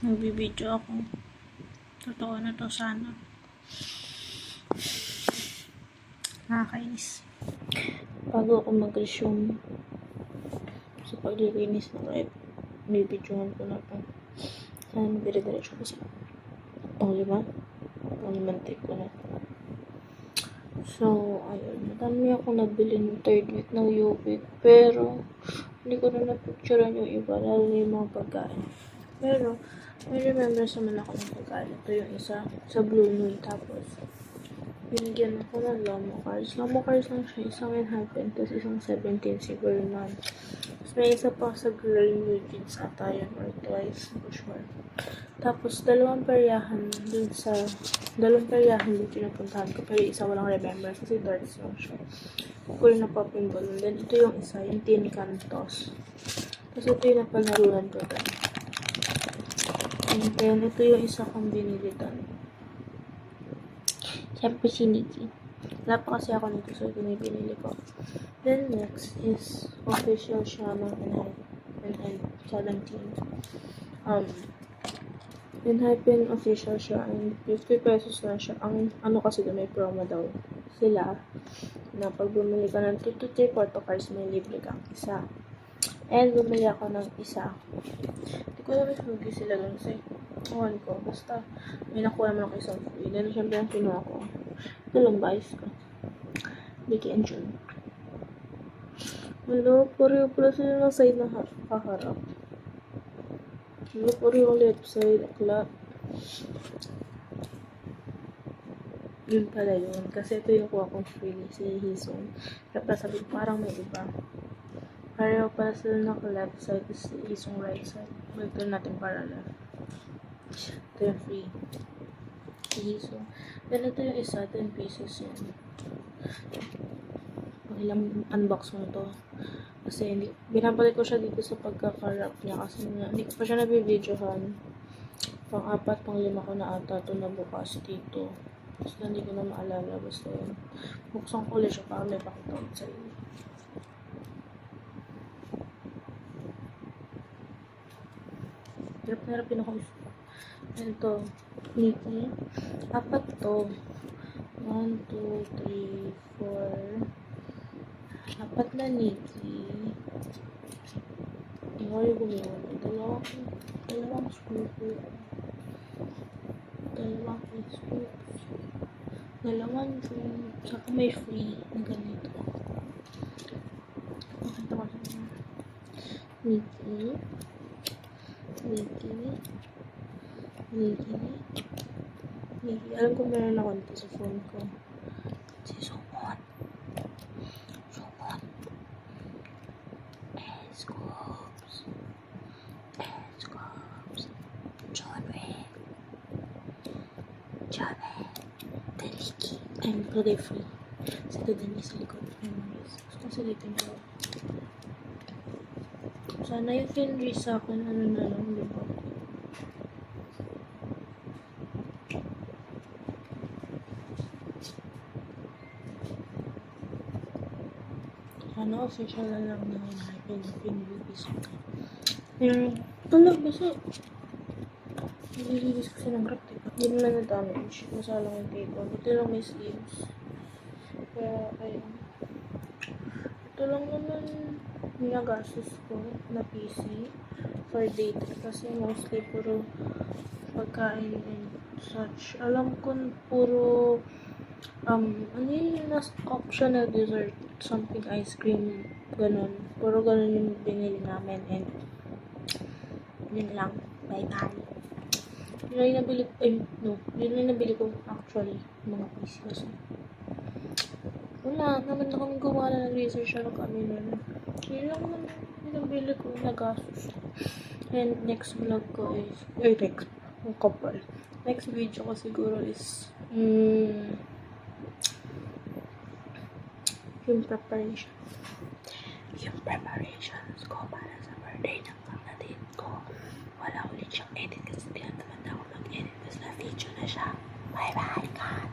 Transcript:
Nagbibideo ako. Totoo na to sana. Nakakainis. Bago ako mag-resume sa paglilinis ng rep, bibidyohan ko na to. Sana dire-diretso kasi. Pang lima. Pang ko na. So, ayun. Madami ako nabili ng third week ng Yupik. Pero, hindi ko na napicturean yung iba. Lalo na yung mga pagkain. Pero, may remembrance naman ako ng pagkain. Ito yung isa sa Blue Moon. Tapos, binigyan ako ng Lomo cards. Lomo cards lang siya. Isang Manhattan. Tapos isang 17 siguro nun. Tapos may isa pa sa Girl New Jeans ata yun. Or twice. Ko sure. Tapos, dalawang peryahan dun sa, dalawang peryahan dun pinapuntahan ko. Pero isa walang remember kasi darts lang siya. Cool na popping balloon. Then, ito yung isa, yung tin cantos. Tapos, ito yung napalaruan ko dun. And then, ito yung isa kong binili dun. Siyempre, si Nikki. Wala pa kasi ako nito, so na binili ko. Then, next is official siya ng NH 17. Um, Enhypen official siya and 50 pesos lang siya. Ang ano kasi doon may promo daw sila na pag bumili ka ng 2 to 3 porto cards may libre kang isa. And bumili ako ng isa. If lugi sila doon kasi ewan ko. Basta may nakuha naman ako isang free. Then syempre ang kinuha ko. Ito lang bias ko. Vicky and June. Wala, pareho pala sila ng side ha- kaharap. Wala, pareho left side. Akla. Yun pala yun. Kasi ito yung kuha kong free. Si Hison. Kaya sabi parang may iba. Pareho pala sila naka left side. Si Hison right side. Balik natin para left. Ito yung free. Hison. Then ito yung isa. 10 pieces yun. Pag ilang unbox mo to. Kasi hindi, binabalik ko siya dito sa pagkakarap niya kasi hindi ko pa siya nabibidyohan. Pang apat, pang lima ko na ata ito na bukas dito. Basta hindi ko na maalala. Basta yun. Buksan ko ulit siya para may pakita sa inyo. Hirap na hirap din ako isuka. Ito, Nikki. Apat to. 1, 2, 3, 4, apat na Nikki. Iwala yung gumawa. Dalawang, dalawang scoop. Dalawang scoop. Dalawang drink. Saka may free na ganito. Pakita ko sa inyo. Nikki. Nikki. Nikki. Nikki. Alam ko meron ako dito sa phone ko. Si Sumon. Sumon. Scoops. Scoops. John Wick. John Wick. Taliki. I'm really free. Sa ito din sa likod. Memories. Gusto ko sa dito nyo. Sana yung Fenry sa akin, ano na lang, di ba? Sana official na lang na yung hype na pinibibis ko. Pero, tulog kasi. Nililinis kasi ng grab, diba? Hindi naman na damage. Masalang yung table. Buti lang may sleeves. Kaya, ayun. Ito lang naman nagasos ko na PC for data. Kasi mostly puro pagkain and such. Alam ko puro um, ano yung nasa option na dessert, something ice cream, ganun. Puro ganun yung binili namin and yun lang. Bye-bye. Yun lang yung nabili eh, no, yun yung nabili ko actually, mga PC kasi. Wala, naman na kami gumawa ng research na kami nun. Yun lang naman yung nabili ko, nagastos. And next vlog ko is, or next, ang kapal. Next video ko siguro is, mm, yung preparation. Yung preparations ko para sa birthday ng kapatid ko. Wala ulit siyang edit kasi di naman ako mag-edit kasi na video na siya. Bye-bye, God.